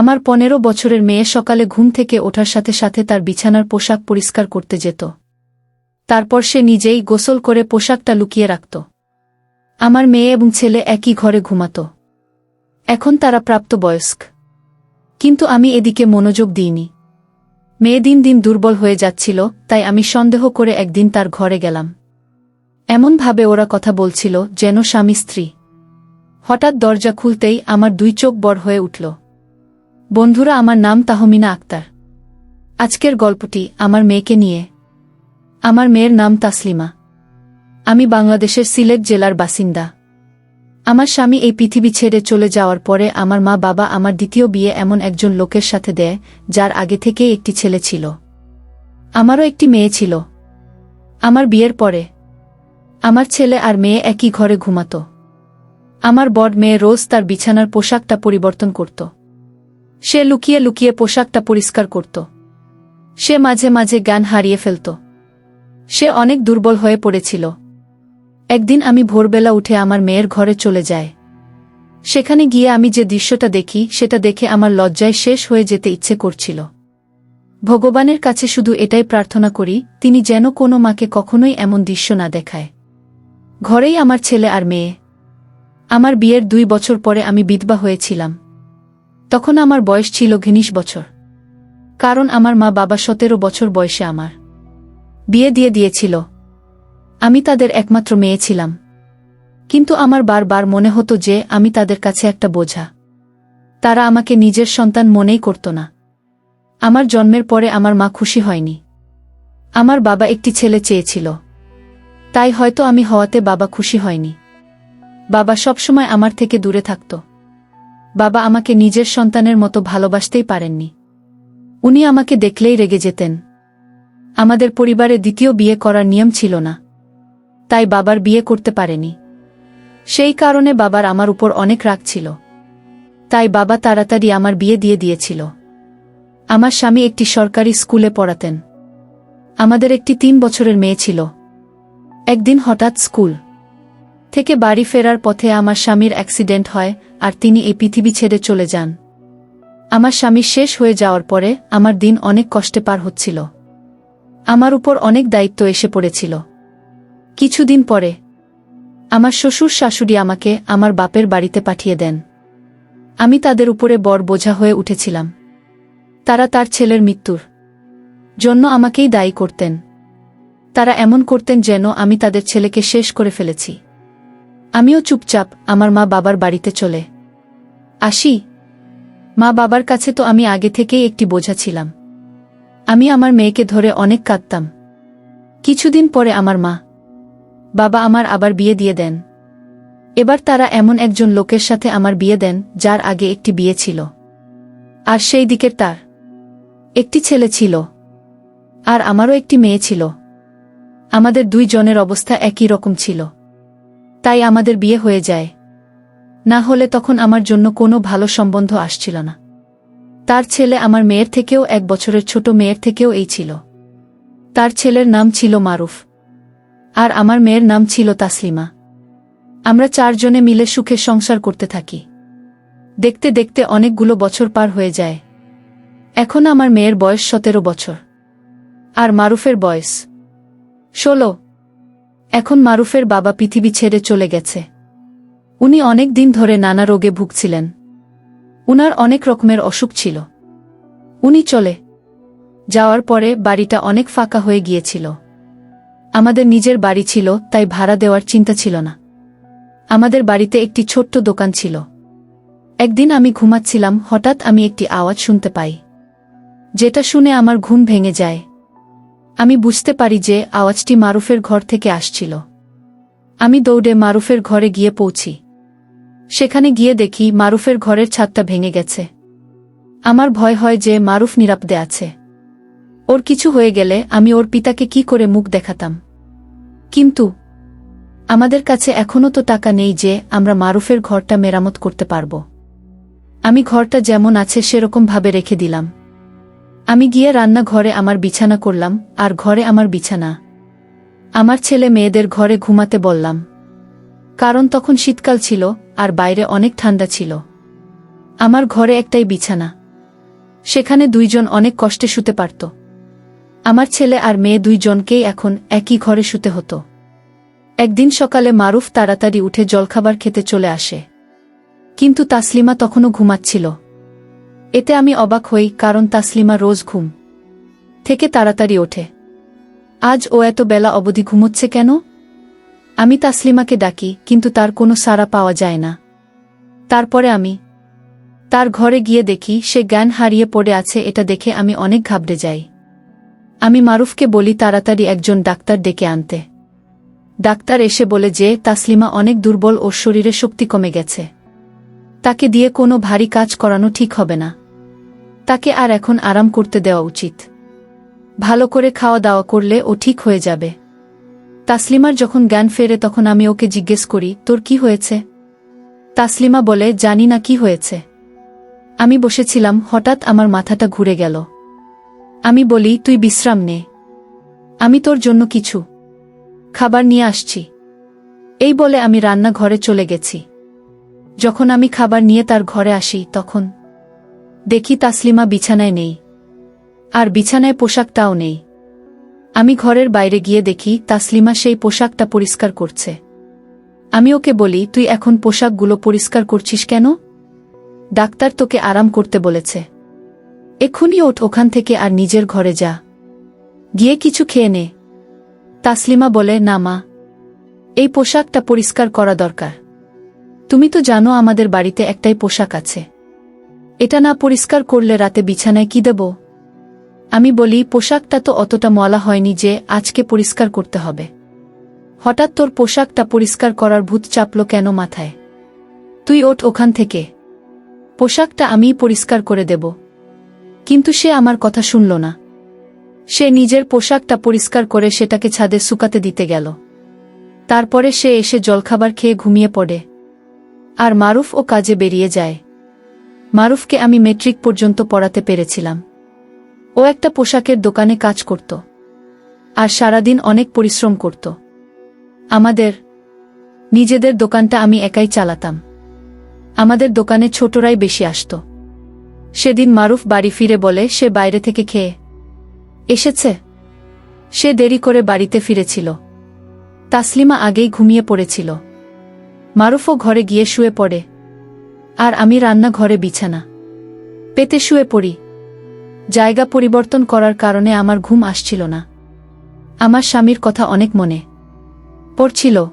আমার পনেরো বছরের মেয়ে সকালে ঘুম থেকে ওঠার সাথে সাথে তার বিছানার পোশাক পরিষ্কার করতে যেত। তারপর সে নিজেই গোসল করে পোশাকটা লুকিয়ে রাখত। আমার মেয়ে এবং ছেলে একই ঘরে ঘুমাত। এখন তারা প্রাপ্তবয়স্ক। কিন্তু আমি এদিকে মনোযোগ দিইনি। মেয়ে দিন দিন দুর্বল হয়ে যাচ্ছিল, তাই আমি সন্দেহ করে একদিন তার ঘরে গেলাম। এমনভাবে ওরা কথা বলছিল, যেন স্বামী স্ত্রী। হঠাৎ দরজা খুলতেই আমার দুই চোখ বড় হয়ে উঠল। বন্ধুরা, আমার নাম তাহমিনা আক্তার। আজকের গল্পটি আমার মেয়েকে নিয়ে। আমার মেয়ের নাম তাসলিমা। আমি বাংলাদেশের সিলেট জেলার বাসিন্দা। আমার স্বামী এই পৃথিবী ছেড়ে চলে যাওয়ার পরে আমার মা বাবা আমার দ্বিতীয় বিয়ে এমন একজন লোকের সাথে দেয়, যার আগে থেকেই একটি ছেলে ছিল। আমারও একটি মেয়ে ছিল। আমার বিয়ের পরে আমার ছেলে আর মেয়ে একই ঘরে ঘুমাত। আমার বড় মেয়ে রোজ তার বিছানার পোশাকটা পরিবর্তন করত। সে লুকিয়ে লুকিয়ে পোশাকটা পরিষ্কার করত। সে মাঝে মাঝে জ্ঞান হারিয়ে ফেলত। সে অনেক দুর্বল হয়ে পড়েছিল। একদিন আমি ভোরবেলা উঠে আমার মেয়ের ঘরে চলে যায় সেখানে গিয়ে আমি যে দৃশ্যটা দেখি, সেটা দেখে আমার লজ্জায় শেষ হয়ে যেতে ইচ্ছে করছিল। ভগবানের কাছে শুধু এটাই প্রার্থনা করি, তিনি যেন কোনো মাকে কখনোই এমন দৃশ্য না দেখায়। ঘরেই আমার ছেলে আর মেয়ে। আমার বিয়ের দুই বছর পরে আমি বিধবা হয়েছিলাম। তখন আমার বয়স ছিল ঘিনিশ বছর। কারণ আমার মা বাবা সতেরো বছর বয়সে আমার। বিয়ে দিয়ে দিয়েছিল। আমি তাদের একমাত্র মেয়ে ছিলাম। কিন্তু আমার বারবার মনে হতো যে আমি তাদের কাছে একটা বোঝা। তারা আমাকে নিজের সন্তান মনেই করত না। আমার জন্মের পরে আমার মা খুশি হয়নি। আমার বাবা একটি ছেলে চেয়েছিল। তাই হয়তো আমি হওয়াতে বাবা খুশি হয়নি। বাবা সবসময় আমার থেকে দূরে থাকত। বাবা আমাকে নিজের সন্তানের মতো ভালোবাসতেই পারেননি। উনি আমাকে দেখলেই রেগে যেতেন। আমাদের পরিবারে দ্বিতীয় বিয়ে করার নিয়ম ছিল না। তাই বাবার বিয়ে করতে পারেনি। সেই কারণে বাবার আমার উপর অনেক রাগ ছিল। তাই বাবা তাড়াতাড়ি আমার বিয়ে দিয়ে দিয়েছিল। আমার স্বামী একটি সরকারি স্কুলে পড়াতেন। আমাদের একটি তিন বছরের মেয়ে ছিল। একদিন হঠাৎ স্কুল থেকে বাড়ি ফেরার পথে আমার স্বামীর অ্যাক্সিডেন্ট হয়, আর তিনি এই পৃথিবী ছেড়ে চলে যান। আমার স্বামী শেষ হয়ে যাওয়ার পরে আমার দিন অনেক কষ্টে পার হচ্ছিল। আমার উপর অনেক দায়িত্ব এসে পড়েছিল। কিছুদিন পরে আমার শ্বশুর শাশুড়ি আমাকে আমার বাপের বাড়িতে পাঠিয়ে দেন। আমি তাদের উপরে বড় বোঝা হয়ে উঠেছিলাম। তারা তার ছেলের মৃত্যুর জন্য আমাকেই দায়ী করতেন। তারা এমন করতেন যেন আমি তাদের ছেলেকে শেষ করে ফেলেছি। আমিও চুপচাপ আমার মা বাবার বাড়িতে চলে। আসি। মা বাবার কাছে তো আমি আগে থেকেই একটি বোঝা ছিলাম। আমি আমার মেয়েকে ধরে অনেক কাঁদতাম। কিছুদিন পরে আমার মা। বাবা আমার আবার বিয়ে দিয়ে দেন। এবার তারা এমন একজন লোকের সাথে আমার বিয়ে দেন, যার আগে একটি বিয়ে ছিল। আর সেই দিকের তার। একটি ছেলে ছিল। আর আমারও একটি মেয়ে ছিল। আমাদের দুই জনের অবস্থা একই রকম ছিল। তাই আমাদের বিয়ে হয়ে যায়। না হলে তখন আমার জন্য কোনো ভালো সম্বন্ধ আসছিল না। তার ছেলে আমার মেয়ের থেকেও এক বছরের ছোট মেয়ের থেকেও এই ছিল। তার ছেলের নাম ছিল মারুফ। আর আমার মেয়ের নাম ছিল তাসলিমা। আমরা চারজনে মিলে সুখে সংসার করতে থাকি। দেখতে দেখতে অনেকগুলো বছর পার হয়ে যায়। এখন আমার মেয়ের বয়স সতেরো বছর। আর মারুফের বয়স। ষোলো। এখন মারুফের বাবা পৃথিবী ছেড়ে চলে গেছে। উনি অনেক দিন ধরে নানা রোগে ভুগছিলেন। উনার অনেক রকমের অসুখ ছিল। উনি চলে। যাওয়ার পরে বাড়িটা অনেক ফাঁকা হয়ে গিয়েছিল। আমাদের নিজের বাড়ি ছিল, তাই ভাড়া দেওয়ার চিন্তা ছিল না। আমাদের বাড়িতে একটি ছোট্ট দোকান ছিল। একদিন আমি ঘুমাচ্ছিলাম, হঠাৎ আমি একটি আওয়াজ শুনতে পাই। যেটা শুনে আমার ঘুম ভেঙে যায়। আমি বুঝতে পারি যে আওয়াজটি মারুফের ঘর থেকে আসছিল। আমি দৌড়ে মারুফের ঘরে গিয়ে পৌঁছি। সেখানে গিয়ে দেখি মারুফের ঘরের ছাদটা ভেঙে গেছে। আমার ভয় হয় যে মারুফ নিরাপদে আছে। ওর কিছু হয়ে গেলে আমি ওর পিতাকে কি করে মুখ দেখাতাম। কিন্তু আমাদের কাছে এখনও তো টাকা নেই যে আমরা মারুফের ঘরটা মেরামত করতে পারব। আমি ঘরটা যেমন আছে সেরকমভাবে রেখে দিলাম। আমি গিয়ে রান্নাঘরে আমার বিছানা করলাম, আর ঘরে আমার বিছানা। আমার ছেলে মেয়েদের ঘরে ঘুমাতে বললাম। কারণ তখন শীতকাল ছিল, আর বাইরে অনেক ঠান্ডা ছিল। আমার ঘরে একটাই বিছানা। সেখানে দুইজন অনেক কষ্টে শুতে পারত। আমার ছেলে আর মেয়ে দুইজনকেই এখন একই ঘরে শুতে হতো। একদিন সকালে মারুফ তাড়াতাড়ি উঠে জলখাবার খেতে চলে আসে। কিন্তু তাসলিমা তখনও ঘুমাচ্ছিল। এতে আমি অবাক হই, কারণ তাসলিমা রোজ ঘুম থেকে তাড়াতাড়ি ওঠে। আজ ও এত বেলা অবধি ঘুমোচ্ছে কেন? আমি তাসলিমাকে ডাকি, কিন্তু তার কোনো সাড়া পাওয়া যায় না। তারপরে আমি তার ঘরে গিয়ে দেখি, সে জ্ঞান হারিয়ে পড়ে আছে, এটা দেখে আমি অনেক ঘাবড়ে যাই। আমি মারুফকে বলি, তাড়াতাড়ি একজন ডাক্তার ডেকে আনতে। ডাক্তার এসে বলে যে, তাসলিমা অনেক দুর্বল ও শরীরে শক্তি কমে গেছে। তাকে দিয়ে কোনো ভারী কাজ করানো ঠিক হবে না। তাকে আর এখন আরাম করতে দেওয়া উচিত। ভালো করে খাওয়া দাওয়া করলে ও ঠিক হয়ে যাবে। তাসলিমার যখন জ্ঞান ফেরে তখন আমি ওকে জিজ্ঞেস করি, তোর কি হয়েছে? তাসলিমা বলে, জানি না কি হয়েছে। আমি বসেছিলাম, হঠাৎ আমার মাথাটা ঘুরে গেল। আমি বলি, তুই বিশ্রাম নে। আমি তোর জন্য কিছু খাবার নিয়ে আসছি। এই বলে আমি রান্নাঘরে চলে গেছি। যখন আমি খাবার নিয়ে তার ঘরে আসি, তখন দেখি তাসলিমা বিছানায় নেই। আর বিছানায় পোশাকটাও নেই। আমি ঘরের বাইরে গিয়ে দেখি তাসলিমা সেই পোশাকটা পরিষ্কার করছে। আমি ওকে বলি, তুই এখন পোশাকগুলো পরিষ্কার করছিস কেন? ডাক্তার তোকে আরাম করতে বলেছে। এক্ষুনি ওঠ, ওখান থেকে আর নিজের ঘরে যা। গিয়ে কিছু খেয়ে নে। তাসলিমা বলে, না মা, এই পোশাকটা পরিষ্কার করা দরকার। তুমি তো জানো আমাদের বাড়িতে একটাই পোশাক আছে। এটা না পরিষ্কার করলে রাতে বিছানায় কি দেব? আমি বলি, পোশাকটা তো অতটা মলা হয়নি যে আজকে পরিষ্কার করতে হবে। হঠাৎ তোর পোশাকটা পরিষ্কার করার ভূত চাপল কেন মাথায়? তুই ওঠ ওখান থেকে। পোশাকটা আমিই পরিষ্কার করে দেব। কিন্তু সে আমার কথা শুনল না। সে নিজের পোশাকটা পরিষ্কার করে সেটাকে ছাদে শুকাতে দিতে গেল। তারপরে সে এসে জলখাবার খেয়ে ঘুমিয়ে পড়ে। আর মারুফ ও কাজে বেরিয়ে যায়। মারুফকে আমি মেট্রিক পর্যন্ত পড়াতে পেরেছিলাম। ও একটা পোশাকের দোকানে কাজ করত। আর সারাদিন অনেক পরিশ্রম করত। আমাদের, নিজেদের দোকানটা আমি একাই চালাতাম। আমাদের দোকানে ছোটরাই বেশি আসত। সেদিন মারুফ বাড়ি ফিরে বলে, সে বাইরে থেকে খেয়ে এসেছে? সে দেরি করে বাড়িতে ফিরেছিল। তাসলিমা আগেই ঘুমিয়ে পড়েছিল। মারুফও ঘরে গিয়ে শুয়ে পড়ে। আর আমি রান্নাঘরে বিছানা। পেতে শুয়ে পড়ি। জায়গা পরিবর্তন করার কারণে আমার ঘুম আসছিল না। আমার স্বামীর কথা অনেক মনে পড়ছিল।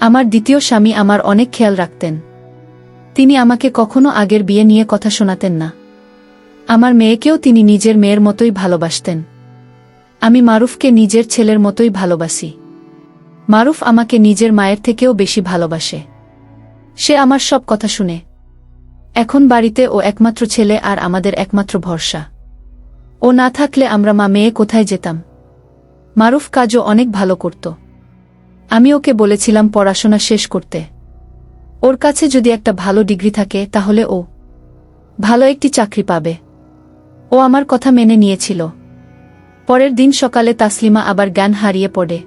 আমার দ্বিতীয় স্বামী আমার অনেক খেয়াল রাখতেন। তিনি আমাকে কখনো আগের বিয়ে নিয়ে কথা শোনাতেন না। আমার মেয়েকেও তিনি নিজের মেয়ের মতোই ভালোবাসতেন। আমি মারুফকে নিজের ছেলের মতোই ভালোবাসি। মারুফ আমাকে নিজের মায়ের থেকেও বেশি ভালোবাসে। সে আমার সব কথা শুনে। এখন বাড়িতে ও একমাত্র ছেলে আর আমাদের একমাত্র ভরসা। ও না থাকলে আমরা মা মেয়ে কোথায় যেতাম? মারুফ কাজও অনেক ভালো করত। আমি ওকে বলেছিলাম পড়াশোনা শেষ করতে। ওর কাছে যদি একটা ভালো ডিগ্রি থাকে, তাহলে ও ভালো একটি চাকরি পাবে। ও আমার কথা মেনে নিয়েছিল। পরের দিন সকালে তাসলিমা আবার জ্ঞান হারিয়ে পড়ে।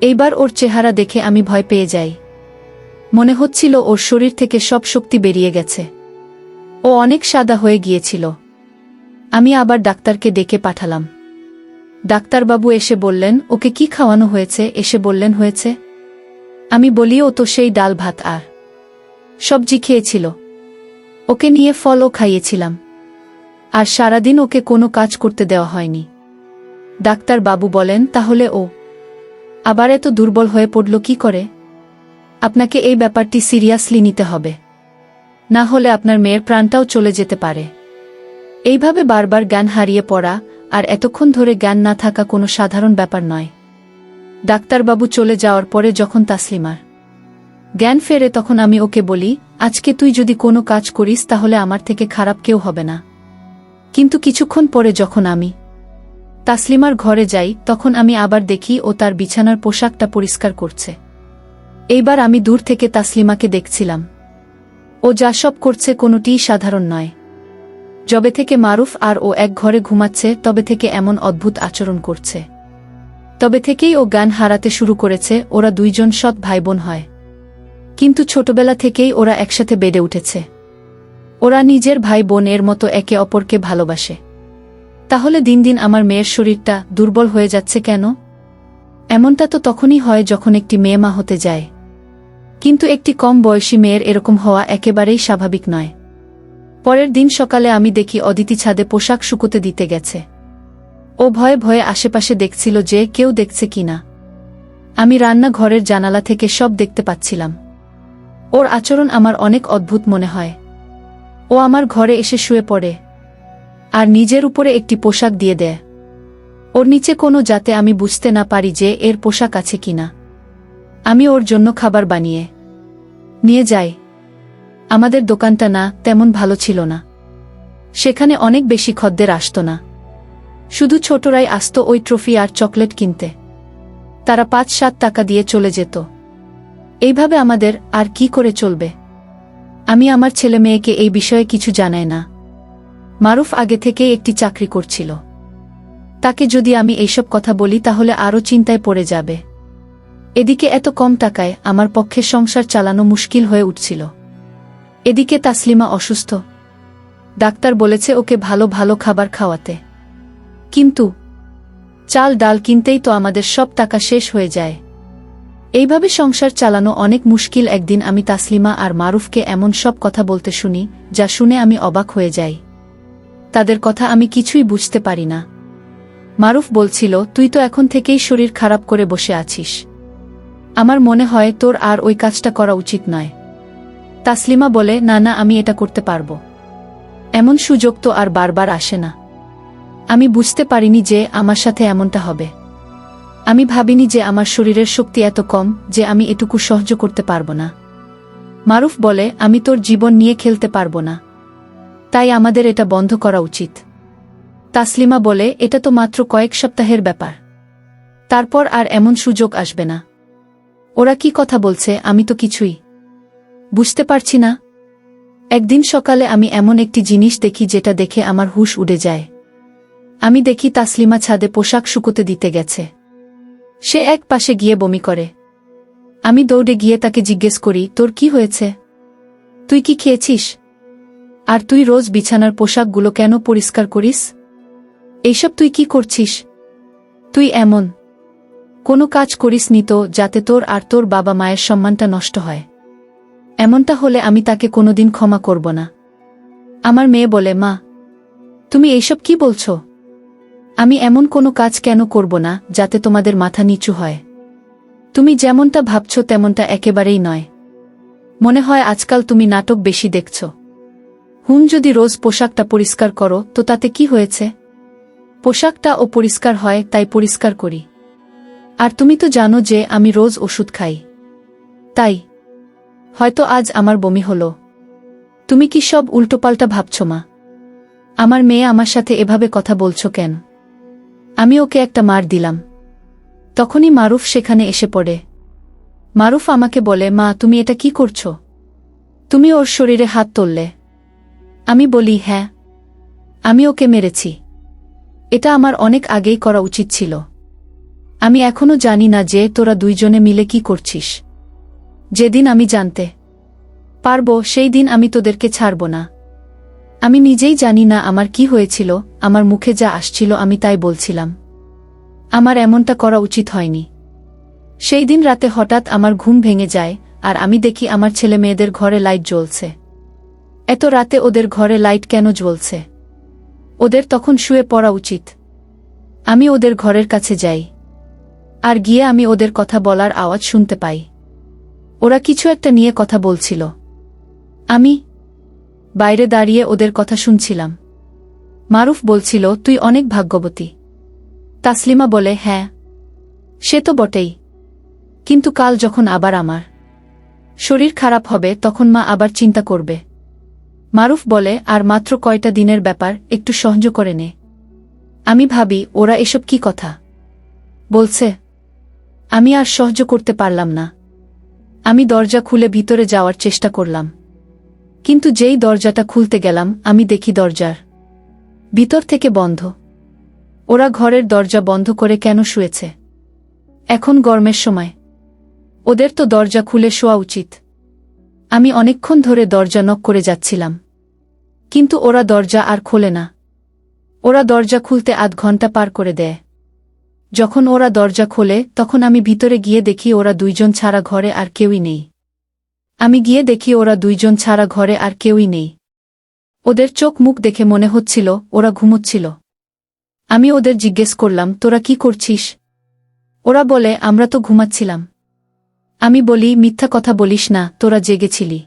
এইবার ওর চেহারা দেখে আমি ভয় পেয়ে যাই। মনে হচ্ছিল ওর শরীর থেকে সব শক্তি বেরিয়ে গেছে। ও অনেক সাদা হয়ে গিয়েছিল। আমি আবার ডাক্তারকে ডেকে পাঠালাম। ডাক্তারবাবু এসে বললেন, ওকে কি খাওয়ানো হয়েছে? এসে বললেন, হয়েছে। আমি বলি, ও তো সেই ডাল ভাত আর। সবজি খেয়েছিল। ওকে নিয়ে ফলও খাইয়েছিলাম। আর সারাদিন ওকে কোনো কাজ করতে দেওয়া হয়নি। ডাক্তার বাবু বলেন, তাহলে ও আবার এত দুর্বল হয়ে পড়ল কি করে? আপনাকে এই ব্যাপারটি সিরিয়াসলি নিতে হবে। না হলে আপনার মেয়ের প্রাণটাও চলে যেতে পারে। এইভাবে বারবার জ্ঞান হারিয়ে পড়া আর এতক্ষণ ধরে জ্ঞান না থাকা কোনো সাধারণ ব্যাপার নয়। ডাক্তারবাবু চলে যাওয়ার পরে যখন তাসলিমার জ্ঞান ফেরে তখন আমি ওকে বলি, আজকে তুই যদি কোনো কাজ করিস তাহলে আমার থেকে খারাপ কেউ হবে না। কিন্তু কিছুক্ষণ পরে যখন আমি তাসলিমার ঘরে যাই, তখন আমি আবার দেখি ও তার বিছানার পোশাকটা পরিষ্কার করছে। এইবার আমি দূর থেকে তাসলিমাকে দেখছিলাম। ও যা সব করছে কোনোটিই সাধারণ নয়। যবে থেকে মারুফ আর ও এক ঘরে ঘুমাচ্ছে, তবে থেকে এমন অদ্ভুত আচরণ করছে। তবে থেকেই ও গান হারাতে শুরু করেছে, ওরা দুইজন সৎ ভাইবোন হয়। কিন্তু ছোটবেলা থেকেই ওরা একসাথে বেড়ে উঠেছে। ওরা নিজের ভাই বোনের মতো একে অপরকে ভালোবাসে। তাহলে দিন দিন আমার মেয়ের শরীরটা দুর্বল হয়ে যাচ্ছে কেন? এমনটা তো তখনই হয় যখন একটি মেয়ে মা হতে যায়। কিন্তু একটি কম বয়সী মেয়ের এরকম হওয়া একেবারেই স্বাভাবিক নয়। পরের দিন সকালে আমি দেখি অদিতি ছাদে পোশাক শুকোতে দিতে গেছে। ও ভয়ে ভয়ে আশেপাশে দেখছিল যে কেউ দেখছে কিনা আমি রান্না ঘরের জানালা থেকে সব দেখতে পাচ্ছিলাম। ওর আচরণ আমার অনেক অদ্ভুত মনে হয়। ও আমার ঘরে এসে শুয়ে পড়ে আর নিজের উপরে একটি পোশাক দিয়ে দেয়। ওর নিচে কোনো যাতে আমি বুঝতে না পারি যে এর পোশাক আছে কিনা আমি ওর জন্য খাবার বানিয়ে নিয়ে যাই। আমাদের দোকানটা না তেমন ভালো ছিল না। সেখানে অনেক বেশি খদ্দের আসত না। শুধু ছোটরাই আসত ওই ট্রফি আর চকলেট কিনতে। তারা পাঁচ সাত টাকা দিয়ে চলে যেত। এইভাবে আমাদের আর কি করে চলবে? আমি আমার ছেলে মেয়েকে এই বিষয়ে কিছু জানাই না। মারুফ আগে থেকেই একটি চাকরি করছিল। তাকে যদি আমি এইসব কথা বলি তাহলে আরও চিন্তায় পড়ে যাবে। এদিকে এত কম টাকায় আমার পক্ষে সংসার চালানো মুশকিল হয়ে উঠছিল। এদিকে তাসলিমা অসুস্থ। ডাক্তার বলেছে ওকে ভালো ভালো খাবার খাওয়াতে। কিন্তু চাল ডাল কিনতেই তো আমাদের সব টাকা শেষ হয়ে যায়। এইভাবে সংসার চালানো অনেক মুশকিল একদিন আমি তাসলিমা আর মারুফকে এমন সব কথা বলতে শুনি, যা শুনে আমি অবাক হয়ে যাই। তাদের কথা আমি কিছুই বুঝতে পারি না। মারুফ বলছিল, তুই তো এখন থেকেই শরীর খারাপ করে বসে আছিস। আমার মনে হয় তোর আর ওই কাজটা করা উচিত নয়। তাসলিমা বলে, না না, আমি এটা করতে পারব। এমন সুযোগ তো আর বারবার আসে না। আমি বুঝতে পারিনি যে আমার সাথে এমনটা হবে। আমি ভাবিনি যে আমার শরীরের শক্তি এত কম যে আমি এটুকু সহ্য করতে পারব না। মারুফ বলে, আমি তোর জীবন নিয়ে খেলতে পারব না। তাই আমাদের এটা বন্ধ করা উচিত। তাসলিমা বলে, এটা তো মাত্র কয়েক সপ্তাহের ব্যাপার। তারপর আর এমন সুযোগ আসবে না। ওরা কি কথা বলছে, আমি তো কিছুই বুঝতে পারছি না। একদিন সকালে আমি এমন একটি জিনিস দেখি যেটা দেখে আমার হুশ উড়ে যায়। আমি দেখি তাসলিমা ছাদে পোশাক শুকোতে দিতে গেছে। সে এক পাশে গিয়ে বমি করে। আমি দৌড়ে গিয়ে তাকে জিজ্ঞেস করি, তোর কি হয়েছে? তুই কি খেয়েছিস? আর তুই রোজ বিছানার পোশাকগুলো কেন পরিষ্কার করিস? এইসব তুই কি করছিস? তুই এমন কোনো কাজ করিস নি তো, যাতে তোর আর তোর বাবা মায়ের সম্মানটা নষ্ট হয়। এমনটা হলে আমি তাকে কোনোদিন ক্ষমা করব না। আমার মেয়ে বলে, মা, তুমি এইসব কি বলছ? আমি এমন কোনো কাজ কেন করব না, যাতে তোমাদের মাথা নিচু হয়? তুমি যেমনটা ভাবছ তেমনটা একেবারেই নয়। মনে হয় আজকাল তুমি নাটক বেশি দেখছ। হুম যদি রোজ পোশাকটা পরিষ্কার করো, তো তাতে কি হয়েছে? পোশাকটা ও পরিষ্কার হয়, তাই পরিষ্কার করি। আর তুমি তো জানো যে আমি রোজ ওষুধ খাই। তাই, হয়তো আজ আমার বমি হলো। তুমি কি সব উল্টোপাল্টা ভাবছ মা? আমার মেয়ে আমার সাথে এভাবে কথা বলছো কেন? আমি ওকে একটা মার দিলাম। তখনই মারুফ সেখানে এসে পড়ে। মারুফ আমাকে বলে, মা, তুমি এটা কি করছ? তুমি ওর শরীরে হাত তুললে। আমি বলি হ্যাঁ আমি ওকে মেরেছি। এটা আমার অনেক আগেই করা উচিত ছিল। আমি এখনও জানি না যে তোরা দুইজনে মিলে কি করছিস। যেদিন আমি জানতে পারব, সেই দিন আমি তোদেরকে ছাড়ব না। আমি নিজেই জানি না আমার কি হয়েছিল, আমার মুখে যা আসছিল আমি তাই বলছিলাম। আমার এমনটা করা উচিত হয়নি। সেই দিন রাতে হঠাৎ আমার ঘুম ভেঙে যায়, আর আমি দেখি আমার ছেলে মেয়েদের ঘরে লাইট জ্বলছে। এত রাতে ওদের ঘরে লাইট কেন জ্বলছে? ওদের তখন শুয়ে পড়া উচিত। আমি ওদের ঘরের কাছে যাই। আর গিয়ে আমি ওদের কথা বলার আওয়াজ শুনতে পাই। ওরা কিছু একটা নিয়ে কথা বলছিল। আমি বাইরে দাঁড়িয়ে ওদের কথা শুনছিলাম। মারুফ বলছিল, তুই অনেক ভাগ্যবতী। তাসলিমা বলে হ্যাঁ সে তো বটেই। কিন্তু কাল যখন আবার আমার শরীর খারাপ হবে, তখন মা আবার চিন্তা করবে। মারুফ বলে, আর মাত্র কয়টা দিনের ব্যাপার, একটু সহ্য করে নে। আমি ভাবি, ওরা এসব কি কথা? বলছে আমি আর সহ্য করতে পারলাম না। আমি দরজা খুলে ভিতরে যাওয়ার চেষ্টা করলাম। কিন্তু যেই দরজাটা খুলতে গেলাম, আমি দেখি দরজার ভিতর থেকে বন্ধ। ওরা ঘরের দরজা বন্ধ করে কেন শুয়েছে? এখন গরমের সময়। ওদের তো দরজা খুলে শোয়া উচিত। আমি অনেকক্ষণ ধরে দরজা নক করে যাচ্ছিলাম। কিন্তু ওরা দরজা আর খোলে না। ওরা দরজা খুলতে আধ ঘণ্টা পার করে দেয়। যখন ওরা দরজা খোলে, তখন আমি ভিতরে গিয়ে দেখি ওরা দুইজন ছাড়া ঘরে আর কেউই নেই। আমি গিয়ে দেখি ওরা দুইজন ছাড়া ঘরে আর কেউই নেই। ওদের চোখ মুখ দেখে মনে হচ্ছিল, ওরা ঘুমোচ্ছিল। আমি ওদের জিজ্ঞেস করলাম, তোরা কি করছিস? ওরা বলে, আমরা তো ঘুমাচ্ছিলাম। আমি বলি, মিথ্যা কথা বলিস না, তোরা জেগেছিলি।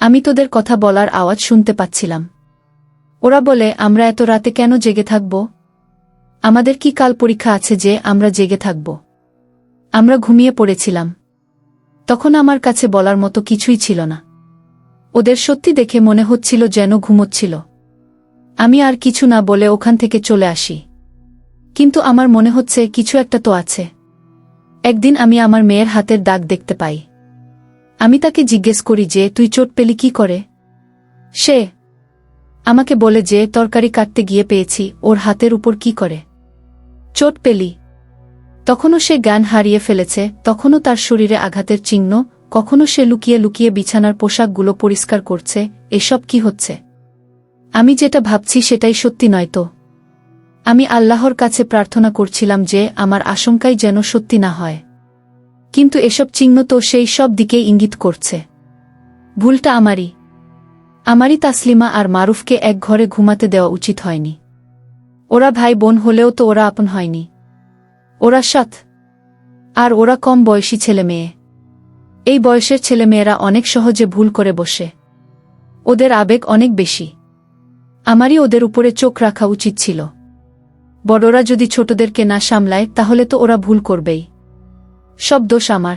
আমি তোদের কথা বলার আওয়াজ শুনতে পাচ্ছিলাম। ওরা বলে, আমরা এত রাতে কেন জেগে থাকব? আমাদের কি কাল পরীক্ষা আছে যে আমরা জেগে থাকব? আমরা ঘুমিয়ে পড়েছিলাম। তখন আমার কাছে বলার মতো কিছুই ছিল না। ওদের সত্যি দেখে মনে হচ্ছিল যেন ঘুমোচ্ছিল। আমি আর কিছু না বলে ওখান থেকে চলে আসি। কিন্তু আমার মনে হচ্ছে কিছু একটা তো আছে। একদিন আমি আমার মেয়ের হাতের দাগ দেখতে পাই। আমি তাকে জিজ্ঞেস করি যে, তুই চোট পেলি কি করে? সে আমাকে বলে যে, তরকারি কাটতে গিয়ে পেয়েছি, ওর হাতের উপর কি করে? চোট পেলি। তখনও সে জ্ঞান হারিয়ে ফেলেছে, তখনও তার শরীরে আঘাতের চিহ্ন কখনো সে লুকিয়ে লুকিয়ে বিছানার পোশাকগুলো পরিষ্কার করছে, এসব কি হচ্ছে? আমি যেটা ভাবছি সেটাই সত্যি নয় তো। আমি আল্লাহর কাছে প্রার্থনা করছিলাম যে আমার আশঙ্কাই যেন সত্যি না হয়। কিন্তু এসব চিহ্ন তো সেই সব দিকেই ইঙ্গিত করছে। ভুলটা আমারই। আমারই তাসলিমা আর মারুফকে এক ঘরে ঘুমাতে দেওয়া উচিত হয়নি। ওরা ভাই বোন হলেও তো ওরা আপন হয়নি। ওরা সাথ আর ওরা কম বয়সী ছেলে মেয়ে। এই বয়সের ছেলেমেয়েরা অনেক সহজে ভুল করে বসে। ওদের আবেগ অনেক বেশি। আমারই ওদের উপরে চোখ রাখা উচিত ছিল। বড়রা যদি ছোটদেরকে না সামলায়, তাহলে তো ওরা ভুল করবেই। সব দোষ আমার।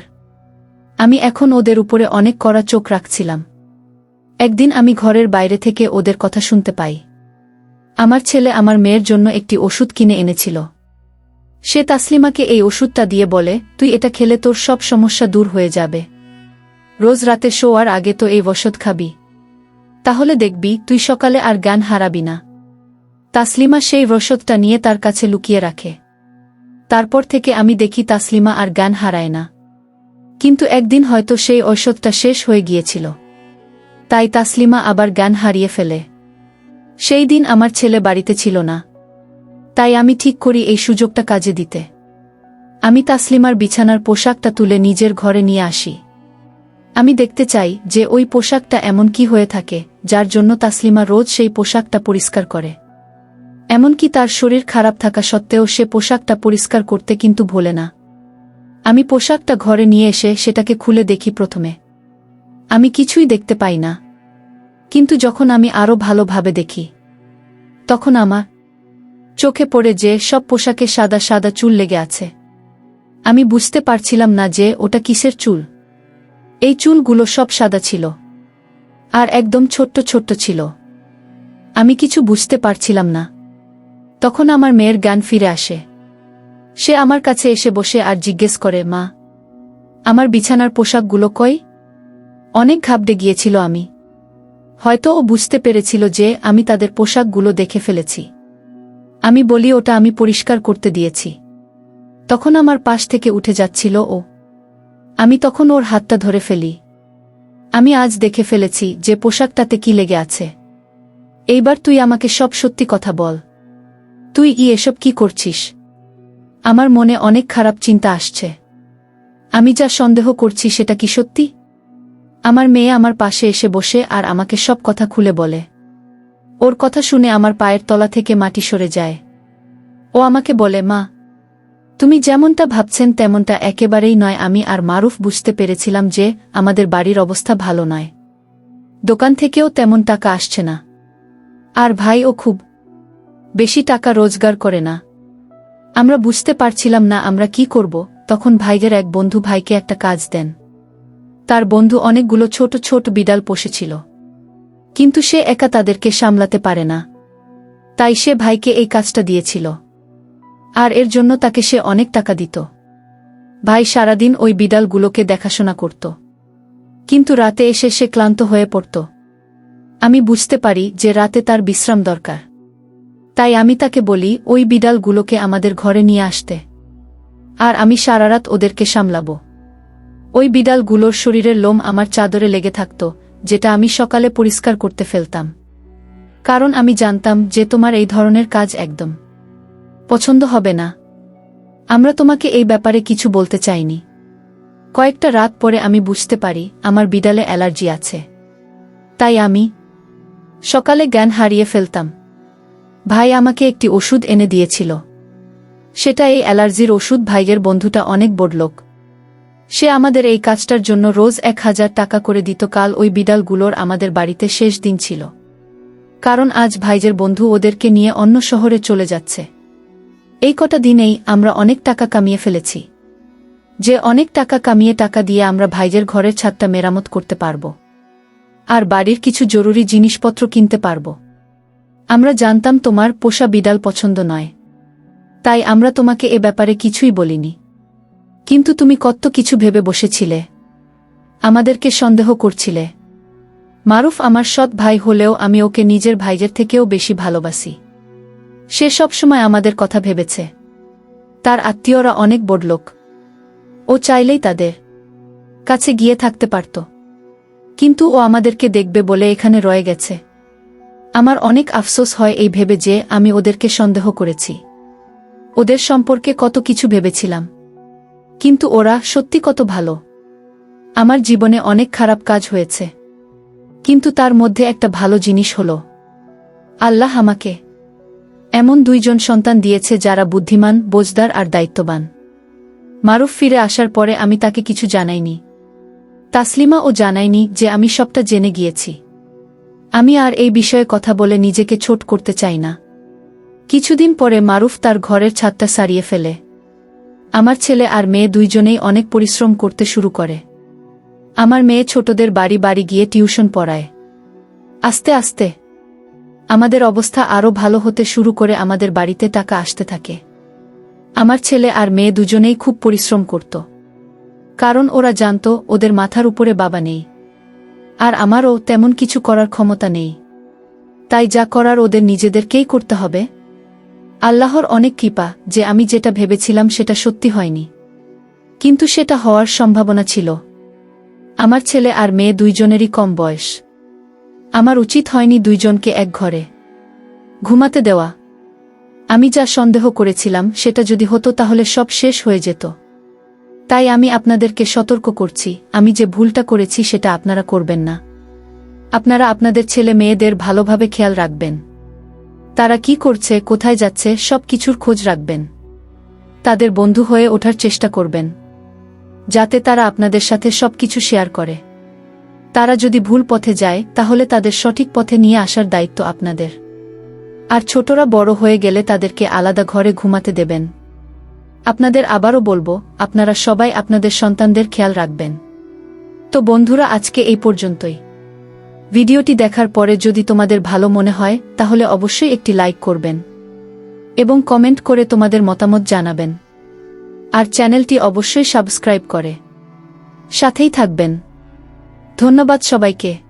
আমি এখন ওদের উপরে অনেক কড়া চোখ রাখছিলাম। একদিন আমি ঘরের বাইরে থেকে ওদের কথা শুনতে পাই। আমার ছেলে আমার মেয়ের জন্য একটি ওষুধ কিনে এনেছিল। সে তাসলিমাকে এই ওষুধটা দিয়ে বলে, তুই এটা খেলে তোর সব সমস্যা দূর হয়ে যাবে। রোজ রাতে শোয়ার আগে তো এই ওষুধ খাবি। তাহলে দেখবি, তুই সকালে আর জ্ঞান হারাবি না। তাসলিমা সেই রসদটা নিয়ে তার কাছে লুকিয়ে রাখে। তারপর থেকে আমি দেখি তাসলিমা আর জ্ঞান হারায় না। কিন্তু একদিন হয়তো সেই ঔষধটা শেষ হয়ে গিয়েছিল। তাই তাসলিমা আবার জ্ঞান হারিয়ে ফেলে। সেই দিন আমার ছেলে বাড়িতে ছিল না। তাই আমি ঠিক করি এই সুযোগটা কাজে দিতে। আমি তাসলিমার বিছানার পোশাকটা তুলে নিজের ঘরে নিয়ে আসি। আমি দেখতে চাই যে ওই পোশাকটা এমন কি হয়ে থাকে, যার জন্য তাসলিমা রোজ সেই পোশাকটা পরিষ্কার করে। এমনকি তার শরীর খারাপ থাকা সত্ত্বেও সে পোশাকটা পরিষ্কার করতে কিন্তু ভোলে না। আমি পোশাকটা ঘরে নিয়ে এসে সেটাকে খুলে দেখি প্রথমে। আমি কিছুই দেখতে পাই না। কিন্তু যখন আমি আরও ভালোভাবে দেখি, তখন আমার চোখে পড়ে যে সব পোশাকে সাদা সাদা চুল লেগে আছে। আমি বুঝতে পারছিলাম না যে ওটা কিসের চুল। এই চুলগুলো সব সাদা ছিল। আর একদম ছোট্ট ছোট্ট ছিল। আমি কিছু বুঝতে পারছিলাম না। তখন আমার মেয়ের জ্ঞান ফিরে আসে। সে আমার কাছে এসে বসে আর জিজ্ঞেস করে, মা, আমার বিছানার পোশাকগুলো কই? অনেক ঘাবড়ে গিয়েছিল আমি। হয়তো ও বুঝতে পেরেছিল যে আমি তাদের পোশাকগুলো দেখে ফেলেছি। আমি বলি, ওটা আমি পরিষ্কার করতে দিয়েছি। তখন আমার পাশ থেকে উঠে যাচ্ছিল ও। আমি তখন ওর হাতটা ধরে ফেলি। আমি আজ দেখে ফেলেছি যে পোশাকটাতে কি লেগে আছে। এইবার তুই আমাকে সব সত্যি কথা বল। তুই ই এসব কি করছিস? আমার মনে অনেক খারাপ চিন্তা আসছে। আমি যা সন্দেহ করছি সেটা কি সত্যি? আমার মেয়ে আমার পাশে এসে বসে আর আমাকে সব কথা খুলে বলে। ওর কথা শুনে আমার পায়ের তলা থেকে মাটি সরে যায়। ও আমাকে বলে, মা, তুমি যেমনটা ভাবছেন তেমনটা একেবারেই নয়। আমি আর মারুফ বুঝতে পেরেছিলাম যে আমাদের বাড়ির অবস্থা ভালো নয়। দোকান থেকেও তেমন টাকা আসছে না। আর ভাই ও খুব বেশি টাকা রোজগার করে না। আমরা বুঝতে পারছিলাম না আমরা কি করব। তখন ভাইদের এক বন্ধু ভাইকে একটা কাজ দেন। তার বন্ধু অনেকগুলো ছোট ছোট বিড়াল পোষেছিল। কিন্তু সে একা তাদেরকে সামলাতে পারে না। তাই সে ভাইকে এই কাজটা দিয়েছিল। আর এর জন্য তাকে সে অনেক টাকা দিত। ভাই সারাদিন ওই বিড়ালগুলোকে দেখাশোনা করত। কিন্তু রাতে এসে সে ক্লান্ত হয়ে পড়ত। আমি বুঝতে পারি যে রাতে তার বিশ্রাম দরকার। তাই আমি তাকে বলি, ওই বিড়ালগুলোকে আমাদের ঘরে নিয়ে আসতে। আর আমি সারারাত ওদেরকে সামলাব। ওই বিড়ালগুলোর শরীরের লোম আমার চাদরে লেগে থাকত, যেটা আমি সকালে পরিষ্কার করতে ফেলতাম। কারণ আমি জানতাম যে তোমার এই ধরনের কাজ একদম পছন্দ হবে না। আমরা তোমাকে এই ব্যাপারে কিছু বলতে চাইনি। কয়েকটা রাত পরে আমি বুঝতে পারি আমার বিড়ালে অ্যালার্জি আছে। তাই আমি সকালে জ্ঞান হারিয়ে ফেলতাম। ভাই আমাকে একটি ওষুধ এনে দিয়েছিল। সেটা এই অ্যালার্জির ওষুধ ভাইয়ের বন্ধুটা অনেক বড়লোক সে আমাদের এই কাজটার জন্য রোজ এক হাজার টাকা করে দিত, কাল ওই বিড়ালগুলোর আমাদের বাড়িতে শেষ দিন ছিল। কারণ আজ ভাইজের বন্ধু ওদেরকে নিয়ে অন্য শহরে চলে যাচ্ছে। এই কটা দিনেই আমরা অনেক টাকা কামিয়ে ফেলেছি। যে অনেক টাকা কামিয়ে টাকা দিয়ে আমরা ভাইজের ঘরের ছাদটা মেরামত করতে পারব। আর বাড়ির কিছু জরুরি জিনিসপত্র কিনতে পারব। আমরা জানতাম তোমার পোষা বিড়াল পছন্দ নয়। তাই আমরা তোমাকে এ ব্যাপারে কিছুই বলিনি। কিন্তু তুমি কত কিছু ভেবে বসেছিলে। আমাদেরকে সন্দেহ করছিলে। মারুফ আমার সৎ ভাই হলেও আমি ওকে নিজের ভাইজের থেকেও বেশি ভালোবাসি। সে সবসময় আমাদের কথা ভেবেছে। তার আত্মীয়রা অনেক বড়লোক। ও চাইলেই তাদের কাছে গিয়ে থাকতে পারত। কিন্তু ও আমাদেরকে দেখবে বলে এখানে রয়ে গেছে। আমার অনেক আফসোস হয় এই ভেবে যে আমি ওদেরকে সন্দেহ করেছি। ওদের সম্পর্কে কত কিছু ভেবেছিলাম। কিন্তু ওরা সত্যি কত ভালো। আমার জীবনে অনেক খারাপ কাজ হয়েছে। কিন্তু তার মধ্যে একটা ভালো জিনিস হল। আল্লাহ আমাকে এমন দুইজন সন্তান দিয়েছে যারা বুদ্ধিমান বোজদার আর দায়িত্ববান। মারুফ ফিরে আসার পরে আমি তাকে কিছু জানাইনি। তাসলিমা ও জানাইনি যে আমি সবটা জেনে গিয়েছি। আমি আর এই বিষয়ে কথা বলে নিজেকে ছোট করতে চাই না। কিছুদিন পরে মারুফ তার ঘরের ছাদটা সারিয়ে ফেলে। আমার ছেলে আর মেয়ে দুইজনেই অনেক পরিশ্রম করতে শুরু করে। আমার মেয়ে ছোটদের বাড়ি বাড়ি গিয়ে টিউশন পড়ায়। আস্তে আস্তে। আমাদের অবস্থা আরও ভালো হতে শুরু করে আমাদের বাড়িতে টাকা আসতে থাকে। আমার ছেলে আর মেয়ে দুজনেই খুব পরিশ্রম করত। কারণ ওরা জানত ওদের মাথার উপরে বাবা নেই। আর আমারও তেমন কিছু করার ক্ষমতা নেই। তাই যা করার ওদের নিজেদেরকেই করতে হবে। আল্লাহর অনেক কৃপা, যে আমি যেটা ভেবেছিলাম সেটা সত্যি হয়নি। কিন্তু সেটা হওয়ার সম্ভাবনা ছিল। আমার ছেলে আর মেয়ে দুইজনেরই কম বয়স। আমার উচিত হয়নি দুইজনকে এক ঘরে। ঘুমাতে দেওয়া। আমি যা সন্দেহ করেছিলাম সেটা যদি হতো তাহলে সব শেষ হয়ে যেত। তাই আমি আপনাদেরকে সতর্ক করছি, আমি যে ভুলটা করেছি সেটা আপনারা করবেন না। আপনারা আপনাদের ছেলে মেয়েদের ভালোভাবে খেয়াল রাখবেন। তারা কি করছে, কোথায় যাচ্ছে, সব কিছুর খোঁজ রাখবেন। তাদের বন্ধু হয়ে ওঠার চেষ্টা করবেন। যাতে তারা আপনাদের সাথে সবকিছু শেয়ার করে। তারা যদি ভুল পথে যায়, তাহলে তাদের সঠিক পথে নিয়ে আসার দায়িত্ব আপনাদের। আর ছোটরা বড় হয়ে গেলে তাদেরকে আলাদা ঘরে ঘুমাতে দেবেন। আপনাদের আবারও বলব, আপনারা সবাই আপনাদের সন্তানদের খেয়াল রাখবেন। তো বন্ধুরা, আজকে এই পর্যন্তই। ভিডিওটি দেখার পরে যদি তোমাদের ভালো মনে হয়, তাহলে অবশ্যই একটি লাইক করবেন। এবং কমেন্ট করে তোমাদের মতামত জানাবেন। আর চ্যানেলটি অবশ্যই সাবস্ক্রাইব করে। সাথেই থাকবেন। ধন্যবাদ সবাইকে।